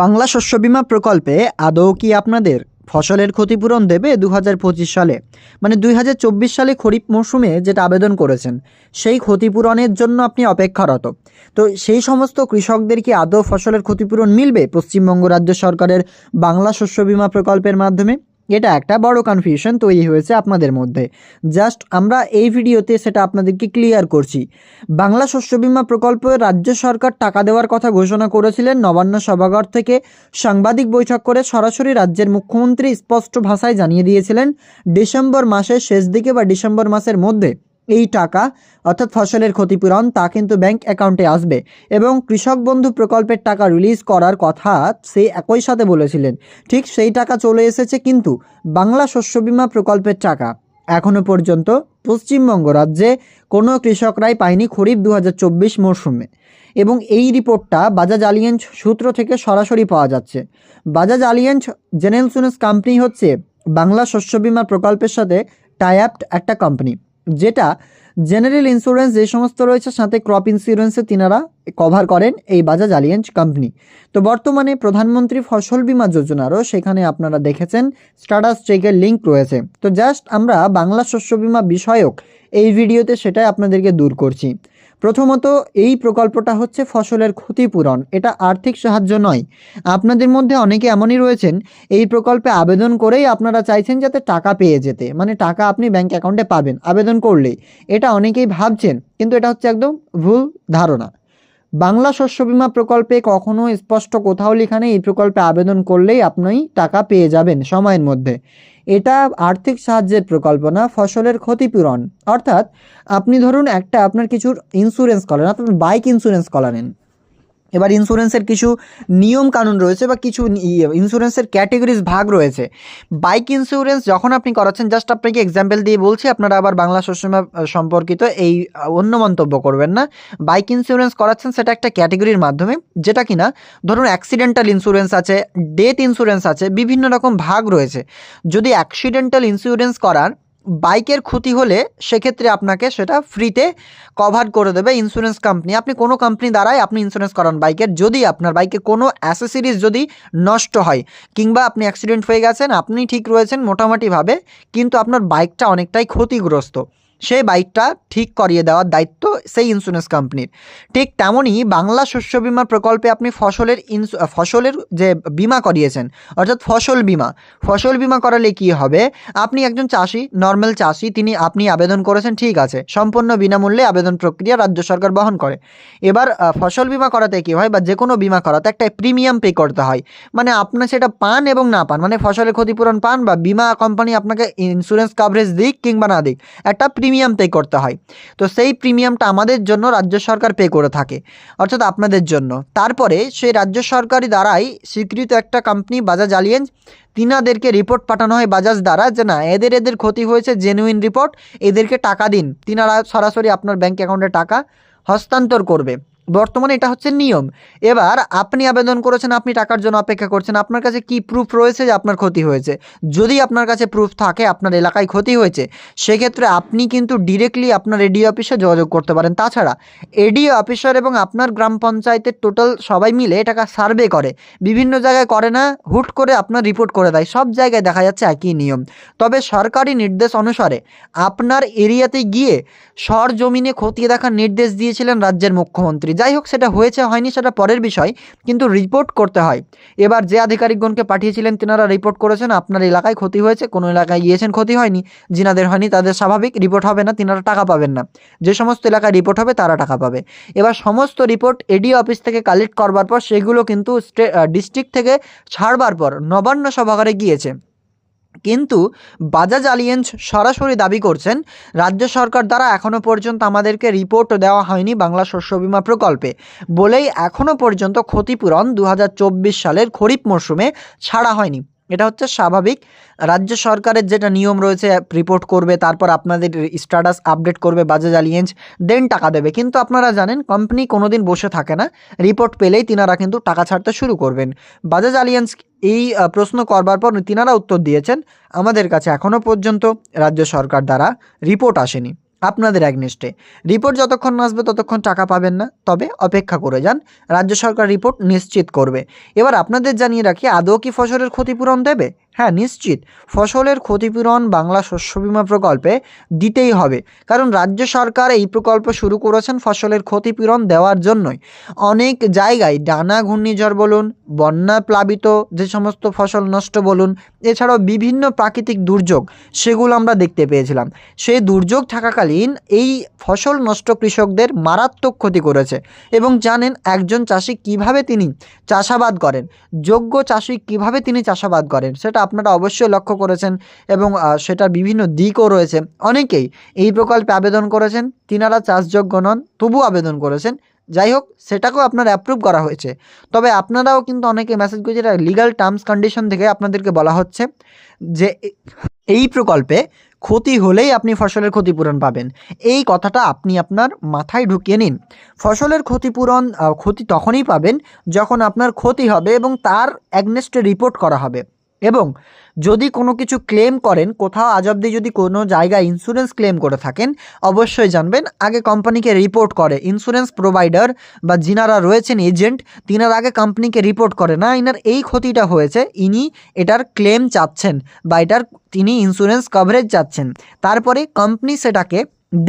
বাংলা শস্য বিমা প্রকল্পে আদৌ কি আপনাদের ফসলের ক্ষতিপূরণ দেবে দু হাজার পঁচিশ সালে? মানে দুই হাজার চব্বিশ সালে খরিফ মৌসুমে যেটা আবেদন করেছেন, সেই ক্ষতিপূরণের জন্য আপনি অপেক্ষারত। তো সেই সমস্ত কৃষকদের কি আদৌ ফসলের ক্ষতিপূরণ মিলবে পশ্চিমবঙ্গ রাজ্য সরকারের বাংলা শস্য বিমা প্রকল্পের মাধ্যমে? এটা একটা বড় কনফিউশন তৈরি হয়েছে আপনাদের মধ্যে। জাস্ট আমরা এই ভিডিওতে সেটা আপনাদেরকে ক্লিয়ার করছি। বাংলা শস্য বিমা প্রকল্পে রাজ্য সরকার টাকা দেওয়ার কথা ঘোষণা করেছিলেন নবান্ন সভাঘর থেকে। সাংবাদিক বৈঠক করে সরাসরি রাজ্যের মুখ্যমন্ত্রী স্পষ্ট ভাষায় জানিয়ে দিয়েছিলেন, ডিসেম্বর মাসের শেষ দিকে বা ডিসেম্বর মাসের মধ্যে এই টাকা, অর্থাৎ ফসলের ক্ষতিপূরণ, তা কিন্তু ব্যাংক অ্যাকাউন্টে আসবে। এবং কৃষক বন্ধু প্রকল্পের টাকা রিলিজ করার কথা সে একই সাথে বলেছিলেন। ঠিক সেই টাকা চলে এসেছে কিন্তু বাংলা শস্য বিমা প্রকল্পের টাকা। এখনও পর্যন্ত পশ্চিমবঙ্গ রাজ্যে কোনো কৃষকরাই পায়নি খরিফ দু হাজার চব্বিশ মরশুমে। এবং এই রিপোর্টটা বাজাজ আলিয়েন্স সূত্র থেকে সরাসরি পাওয়া যাচ্ছে। Bajaj Allianz general insurance company হচ্ছে বাংলা শস্য বিমা প্রকল্পের সাথে টাই একটা কোম্পানি। যেটা জেনারেল ইন্স্যুরেন্স যে সমস্ত রয়েছে, সাথে ক্রপ ইন্স্যুরেন্সে তিনারা কভার করেন এই বাজাজ আলিয়েন্স কোম্পানি তো বর্তমানে প্রধানমন্ত্রী ফসল বীমা যোজনারও সেখানে আপনারা দেখেছেন স্টাটাস চেকের লিঙ্ক রয়েছে। তো জাস্ট আমরা বাংলা শস্য বিমা বিষয়ক এই ভিডিওতে সেটাই আপনাদেরকে দূর করছি। প্রথমত এই প্রকল্পটা হচ্ছে ফসলের ক্ষতিপূরণ। এটা আর্থিক সাহায্য নয়। আপনাদের মধ্যে অনেকে এমনই রয়েছেন, এই প্রকল্পে আবেদন করেই আপনারা চাইছেন যাতে টাকা পেয়ে যেতে। মানে টাকা আপনি ব্যাংক অ্যাকাউন্টে পাবেন আবেদন করলেই। এটা অনেকেই ভাবছেন, কিন্তু এটা হচ্ছে একদম ভুল ধারণা। বাংলা শস্য বীমা প্রকল্পে কখনো স্পষ্ট কোথাও লেখা নেই, এই প্রকল্পে আবেদন করলেই আপনি টাকা পেয়ে যাবেন সময়ের মধ্যে। এটা আর্থিক সাহায্যের প্রকল্প না ফসলের ক্ষতিপূরণ। অর্থাৎ আপনি ধরুন একটা আপনার কিছু ইন্স্যুরেন্স করেন আপনার বাইক ইন্স্যুরেন্স করালেন এবার ইন্স্যুরেন্সের কিছু নিয়ম কানুন রয়েছে বা কিছু ইন্স্যুরেন্সের ক্যাটেগরিজ ভাগ রয়েছে। বাইক ইন্স্যুরেন্স যখন আপনি করাচ্ছেন জাস্ট আপনাকে এক্সাম্পল দিয়ে বলছি, আপনারা আবার বাংলা শস্যমা সম্পর্কিত এই অন্য মন্তব্য করবেন না। বাইক ইন্স্যুরেন্স করাচ্ছেন, সেটা একটা ক্যাটেগরির মাধ্যমে, যেটা কিনা, ধরুন অ্যাক্সিডেন্টাল ইন্স্যুরেন্স আছে ডেথ ইন্স্যুরেন্স আছে, বিভিন্ন রকম ভাগ রয়েছে। যদি অ্যাক্সিডেন্টাল ইন্স্যুরেন্স করার বাইকের ক্ষতি হলে সেক্ষেত্রে আপনাকে সেটা ফ্রিতে কভার করে দেবে ইন্স্যুরেন্স কোম্পানি আপনি কোনো কোম্পানি দ্বারাই আপনি ইন্স্যুরেন্স করান বাইকের। যদি আপনার বাইকে কোনো অ্যাসেসরিজ যদি নষ্ট হয় কিংবা আপনি অ্যাক্সিডেন্ট হয়ে গেছেন, আপনি ঠিক রয়েছেন মোটামুটিভাবে, কিন্তু আপনার বাইকটা অনেকটাই ক্ষতিগ্রস্ত। সেই বাইকটা ঠিক করিয়ে দেওয়ার দায়িত্ব সেই ইন্স্যুরেন্স কোম্পানির ঠিক তেমনই বাংলা শস্য বিমা প্রকল্পে আপনি ফসলের ইন্স- ফসলের যে বিমা করিয়েছেন, অর্থাৎ ফসল বিমা ফসল বিমা করালে কি হবে? আপনি একজন চাষি নর্মাল চাষি, তিনি, আপনি আবেদন করেছেন, ঠিক আছে, সম্পূর্ণ বিনামূল্যে আবেদন প্রক্রিয়া রাজ্য সরকার বহন করে। এবার ফসল বিমা করাতে কি হয় বা যে কোনো বিমা করাতে একটা প্রিমিয়াম পে করতে হয়। মানে আপনার সেটা পান এবং না পান মানে ফসলের ক্ষতিপূরণ পান বা বিমা কোম্পানি আপনাকে ইন্স্যুরেন্স কাভারেজ দিক কিংবা না দিক, একটা প্রিমিয়াম পে করতে হয়। তো সেই প্রিমিয়ামটা আমাদের জন্য রাজ্য সরকার পে করে থাকে, অর্থাৎ আপনাদের জন্য। তারপরে সেই রাজ্য সরকারি দ্বারাই স্বীকৃত একটা কোম্পানি বাজাজ আলিয়েন্স তিনাদেরকে রিপোর্ট পাঠানো হয় বাজাজ দ্বারা যে না, এদের এদের ক্ষতি হয়েছে জেনুইন রিপোর্ট এদেরকে টাকা দিন। তিনারা সরাসরি আপনার ব্যাঙ্ক অ্যাকাউন্টে টাকা হস্তান্তর করবে। বর্তমানে এটা হচ্ছে নিয়ম। এবার আপনি আবেদন করেছেন, আপনি টাকার জন্য অপেক্ষা করছেন, আপনার কাছে কি প্রুফ রয়েছে যে আপনার ক্ষতি হয়েছে? যদি আপনার কাছে প্রুফ থাকে, আপনার এলাকায় ক্ষতি হয়েছে, সেক্ষেত্রে আপনি কিন্তু ডিরেক্টলি আপনার এডিও অফিসে যোগাযোগ করতে পারেন। তাছাড়া এডিও অফিসার এবং আপনার গ্রাম পঞ্চায়েতের টোটাল সবাই মিলে এটাকে সার্ভে করে। বিভিন্ন জায়গায় করে না, হুট করে আপনার রিপোর্ট করে দেয়। সব জায়গায় দেখা যাচ্ছে একই নিয়ম। তবে সরকারি নির্দেশ অনুসারে আপনার এরিয়াতে গিয়ে সর জমিনে খতিয়ে দেখার নির্দেশ দিয়েছিলেন রাজ্যের মুখ্যমন্ত্রী। যাই হোক, সেটা হয়েছে, হয়নি, সেটা পরের বিষয়, কিন্তু রিপোর্ট করতে হয়। এবার যে আধিকারিকগণকে পাঠিয়েছিলেন, তেনারা রিপোর্ট করেছেন, আপনার এলাকায় ক্ষতি হয়েছে, কোনো এলাকায় গিয়েছেন, ক্ষতি হয়নি, যিনাদের হয়নি, তাদের স্বাভাবিক রিপোর্ট হবে না, তিনারা টাকা পাবেন না। যে সমস্ত এলাকায় রিপোর্ট হবে, তারা টাকা পাবে। এবার সমস্ত রিপোর্ট এডিও অফিস থেকে কালেক্ট করবার পর, সেগুলো কিন্তু ডিস্ট্রিক্ট থেকে ছাড়বার পর, নবান্ন সভাগারে গিয়েছে। কিন্তু বাজাজ আলিয়েন্স সরাসরি দাবি করছেন, রাজ্য সরকার দ্বারা এখনও পর্যন্ত আমাদেরকে রিপোর্ট দেওয়া হয়নি বাংলা শস্য বিমা প্রকল্পে। বলেই এখনও পর্যন্ত ক্ষতিপূরণ দু হাজার চব্বিশ সালের খরিফ মরশুমে ছাড়া হয়নি। এটা হচ্ছে স্বাভাবিক। রাজ্য সরকারের যেটা নিয়ম রয়েছে রিপোর্ট করবে, তারপর আপনাদের স্ট্যাটাস আপডেট করবে বাজাজ আলিয়েন্স দেন টাকা দেবে। কিন্তু আপনারা জানেন কোম্পানি কোনোদিন বসে থাকে না। রিপোর্ট পেলেই তিনারা কিন্তু টাকা ছাড়তে শুরু করবেন। বাজাজ আলিয়েন্স এই প্রশ্ন করবার পর তিনারা উত্তর দিয়েছেন, আমাদের কাছে এখনও পর্যন্ত রাজ্য সরকার দ্বারা রিপোর্ট আসেনি। আপনাদের অ্যাগনেস্টে। রিপোর্ট যতক্ষণ আসবে ততক্ষণ টাকা পাবেন না। তবে অপেক্ষা করে যান, রাজ্য সরকার রিপোর্ট নিশ্চিত করবে। এবার আপনাদের জানিয়ে রাখি, আদৌ কি ফসলের ক্ষতিপূরণ দেবে? হ্যাঁ নিশ্চিত। ফসলের ক্ষতিপূরণ বাংলা শস্য বিমা প্রকল্পে দিতেই হবে। কারণ রাজ্য সরকার এই প্রকল্প শুরু করেছেন ফসলের ক্ষতিপূরণ দেওয়ার জন্যই। অনেক জায়গায় ডানা ঘূর্ণিঝড় বলুন, বন্যা প্লাবিত যে সমস্ত ফসল নষ্ট বলুন, এছাড়াও বিভিন্ন প্রাকৃতিক দুর্যোগ, সেগুলো আমরা দেখতে পেয়েছিলাম। সেই দুর্যোগ থাকাকালীন এই ফসল নষ্ট কৃষকদের মারাত্মক ক্ষতি করেছে এবং জানেন একজন চাষি কীভাবে তিনি চাষাবাদ করেন, যোগ্য চাষি কীভাবে তিনি চাষাবাদ করেন, সেটা আপনারা অবশ্যই লক্ষ্য করেছেন এবং সেটার বিভিন্ন দিকও রয়েছে। অনেকেই এই প্রকল্পে আবেদন করেছেন, তিনারা চাষযোগ্য নন তবু আবেদন করেছেন। যাই হোক, সেটাকেও আপনার অ্যাপ্রুভ করা হয়েছে। তবে আপনারাও কিন্তু অনেকে মেসেজ করেছে, এটা লিগাল টার্মস কন্ডিশন থেকে আপনাদেরকে বলা হচ্ছে যে, এই প্রকল্পে ক্ষতি হলেই আপনি ফসলের ক্ষতিপূরণ পাবেন। এই কথাটা আপনি আপনার মাথায় ঢুকিয়ে নিন। ফসলের ক্ষতিপূরণ ক্ষতি তখনই পাবেন যখন আপনার ক্ষতি হবে এবং তার অ্যাগনেস্টে রিপোর্ট করা হবে। এবং যদি কোনো কিছু ক্লেম করেন, কোথাও আজ অব্দি যদি কোনো জায়গায় ইন্স্যুরেন্স ক্লেম করে থাকেন, অবশ্যই জানবেন। আগে কোম্পানিকে রিপোর্ট করে। ইন্স্যুরেন্স প্রোভাইডার বা যিনারা রয়েছেন এজেন্ট তিনারা আগে কোম্পানিকে রিপোর্ট করে। না ইনার এই ক্ষতিটা হয়েছে, ইনি এটার ক্লেম চাচ্ছেন বা এটার তিনি ইন্স্যুরেন্স কভারেজ চাচ্ছেন। তারপরে কোম্পানি সেটাকে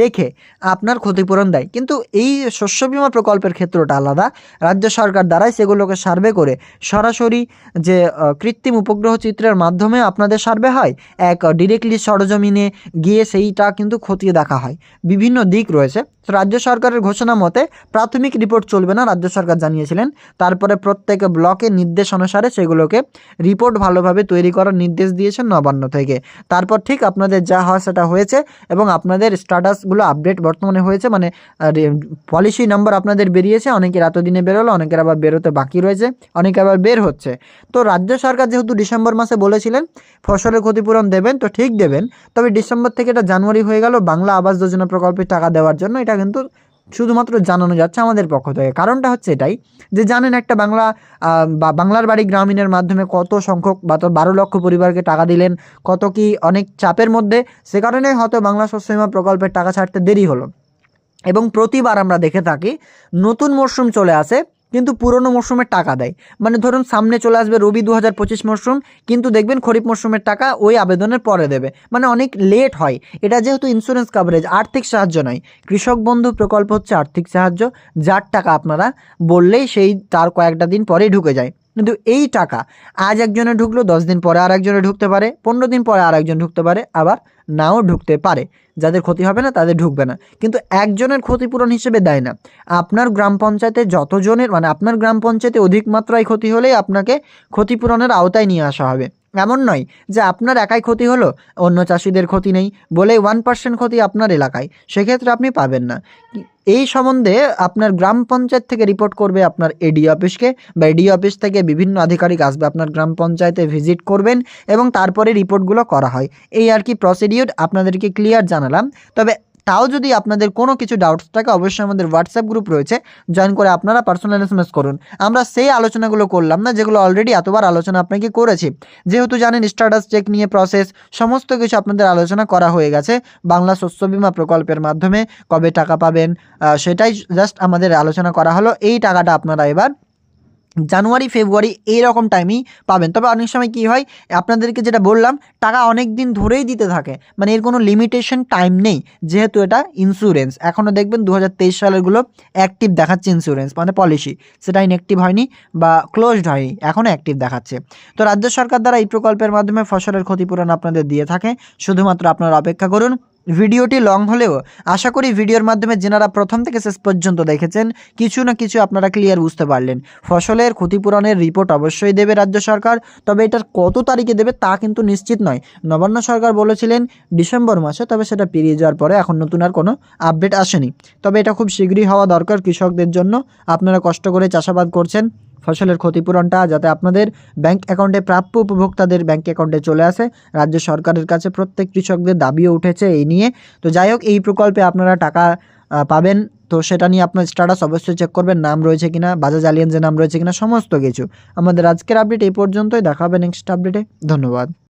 দেখে আপনার ক্ষতিপূরণ দেয়। কিন্তু এই শস্য বিমা প্রকল্পের ক্ষেত্রটা আলাদা। রাজ্য সরকার দ্বারাই সেগুলোকে সার্ভে করে সরাসরি যে কৃত্রিম উপগ্রহ চিত্রের মাধ্যমে আপনাদের সার্ভে হয়, এক ডিরেক্টলি সরজমিনে গিয়ে সেইটা কিন্তু খতিয়ে দেখা হয়। বিভিন্ন দিক রয়েছে। তো রাজ্য সরকারের ঘোষণা মতে প্রাথমিক রিপোর্ট চলবে না, রাজ্য সরকার জানিয়েছিলেন। তারপরে প্রত্যেক ব্লকের নির্দেশ অনুসারে সেগুলোকে রিপোর্ট ভালোভাবে তৈরি করার নির্দেশ দিয়েছেন নবান্ন থেকে। তারপর ঠিক আপনাদের যা হয় সেটা হয়েছে এবং আপনাদের স্ট্যাটাসগুলো আপডেট বর্তমানে হয়েছে মানে পলিসি নাম্বার আপনাদের বেরিয়েছে অনেকের এতদিনে বেরোলো, অনেকের আবার বেরোতে বাকি রয়েছে, অনেকে আবার বের হচ্ছে। তো রাজ্য সরকার যেহেতু ডিসেম্বর মাসে বলেছিলেন, ফসলের ক্ষতিপূরণ দেবেন, তো ঠিক দেবেন, তবে ডিসেম্বর থেকে এটা জানুয়ারি হয়ে গেল, বাংলা আবাস যোজনা প্রকল্পের টাকা দেওয়ার জন্য এটা কিন্তু শুধুমাত্র জানানো যাচ্ছে আমাদের পক্ষ থেকে। কারণটা হচ্ছে এটাই যে জানেন একটা বাংলা বা বাংলার বাড়ি গ্রামীণের মাধ্যমে কত সংখ্যক বা তো বারো লক্ষ পরিবারকে টাকা দিলেন, কত কি অনেক চাপের মধ্যে, সে কারণে হয়তো বাংলা শস্য প্রকল্পের টাকা ছাড়তে দেরি হলো। এবং প্রতিবার আমরা দেখে থাকি নতুন মরশুম চলে আসে কিন্তু পুরনো মরশুমের টাকা দেয়। মানে ধরুন সামনে চলে আসবে রবি দু হাজার পঁচিশ মরশুম, কিন্তু দেখবেন খরিফ মরশুমের টাকা ওই আবেদনের পরে দেবে। মানে অনেক লেট হয়। এটা যেহেতু ইন্স্যুরেন্স কাভারেজ আর্থিক সাহায্য নয়। কৃষক বন্ধু প্রকল্প হচ্ছে আর্থিক সাহায্য, যার টাকা আপনারা বললেই সেই তার কয়েকটা দিন পরেই ঢুকে যায়। কিন্তু এই টাকা আজ একজনে ঢুকলো, দশ দিন পরে আর একজনে ঢুকতে পারে, পনেরো দিন পরে আর একজন ঢুকতে পারে, আবার নাও ঢুকতে পারে। যাদের ক্ষতি হবে না, তাদের ঢুকবে না। কিন্তু একজনের ক্ষতিপূরণ হিসেবে দেয় না। আপনার গ্রাম পঞ্চায়েতে যতজনের মানে আপনার গ্রাম পঞ্চায়েতে অধিক মাত্রায় ক্ষতি হলেই আপনাকে ক্ষতিপূরণের আওতায় নিয়ে আসা হবে। এমন নয় যে আপনার একাই ক্ষতি হলো, অন্য চাষিদের ক্ষতি নেই বলে ওয়ান পার্সেন্ট ক্ষতি আপনার এলাকায়, সেক্ষেত্রে আপনি পাবেন না। এই সম্বন্ধে আপনার গ্রাম পঞ্চায়েত থেকে রিপোর্ট করবে আপনার এডি অফিসকে, বা এডি অফিস থেকে বিভিন্ন আধিকারিক আসবে আপনার গ্রাম পঞ্চায়েতে ভিজিট করবেন এবং তারপরে রিপোর্টগুলো করা হয়। এই আর কি প্রসিডিওর আপনাদেরকে ক্লিয়ার জানালাম। তবে তাও যদি আপনাদের কোনো কিছু ডাউটস থাকে, অবশ্যই আমাদের হোয়াটসঅ্যাপ গ্রুপ রয়েছে। জয়েন করে আপনারা পার্সোনাল এসএমএস করুন। আমরা সেই আলোচনাগুলো করলাম না, যেগুলো অলরেডি এতবার আলোচনা আপনাকে করেছি। যেহেতু জানেন স্ট্যাটাস চেক নিয়ে প্রসেস সমস্ত কিছু আপনাদের আলোচনা করা হয়ে গেছে বাংলা শস্য বিমা প্রকল্পের মাধ্যমে। কবে টাকা পাবেন সেটাই জাস্ট আমাদের আলোচনা করা হলো। এই টাকাটা আপনারা এবার জানুয়ারি, ফেব্রুয়ারি এইরকম টাইমই পাবেন। তবে অনেক সময় কি হয়, আপনাদেরকে যেটা বললাম, টাকা অনেক দিন ধরেই দিতে থাকে। মানে এর কোনো লিমিটেশন টাইম নেই, যেহেতু এটা ইন্স্যুরেন্স এখনও দেখবেন দু হাজার তেইশ সালেরগুলো অ্যাক্টিভ দেখাচ্ছে ইন্স্যুরেন্স মানে পলিসি সেটা ইনঅ্যাক্টিভ হয়নি বা ক্লোজড হয়নি এখনও অ্যাক্টিভ দেখাচ্ছে। তো রাজ্য সরকার দ্বারা এই প্রকল্পের মাধ্যমে ফসলের ক্ষতিপূরণ আপনাদের দিয়ে থাকে। শুধুমাত্র আপনারা অপেক্ষা করুন ভিডিওটি লং হলেও আশা করি ভিডিওর মাধ্যমে যেনারা প্রথম থেকে শেষ পর্যন্ত দেখেছেন, কিছু না কিছু আপনারা ক্লিয়ার বুঝতে পারলেন। ফসলের ক্ষতিপূরণের রিপোর্ট অবশ্যই দেবে রাজ্য সরকার, তবে এটার কত তারিখে দেবে তা কিন্তু নিশ্চিত নয়। নবান্ন সরকার বলেছিলেন ডিসেম্বর মাসে, তবে সেটা পেরিয়ে যাওয়ার পরে এখন নতুন আর কোনো আপডেট আসেনি। তবে এটা খুব শীঘ্রই হওয়া দরকার কৃষকদের জন্য। আপনারা কষ্ট করে চাষাবাদ করছেন ফসলের ক্ষতিপূরণটা যাতে আপনাদের ব্যাংক অ্যাকাউন্টে প্রাপ্য উপভোক্তাদের ব্যাংক অ্যাকাউন্টে চলে আসে। রাজ্য সরকারের কাছে প্রত্যেক কৃষকদের দাবিও উঠেছে এই নিয়ে। তো যাই হোক, এই প্রকল্পে আপনারা টাকা পাবেন। তো সেটা নিয়ে আপনার স্ট্যাটাস অবশ্যই চেক করবেন, নাম রয়েছে কিনা, বাজাজ আলিয়ান্সের নাম রয়েছে কিনা, সমস্ত কিছু। আমাদের আজকের আপডেট এই পর্যন্তই। দেখা হবে নেক্সট আপডেটে ধন্যবাদ।